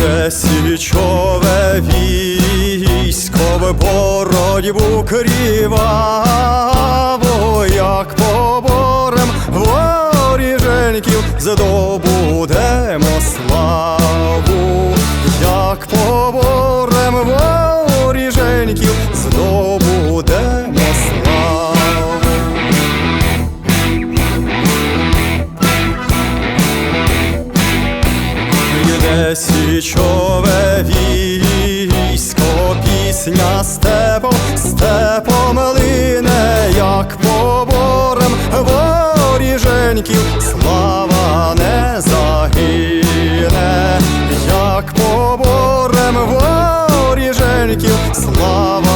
Йде січове військо в боротьбу кріваво, як поборем воріженьків здобудемо славу, як поборем воріженьків здобудемо січове військо, пісня степом, степом лине, як поборем воріженьків, слава не загине, як поборем воріженьків, слава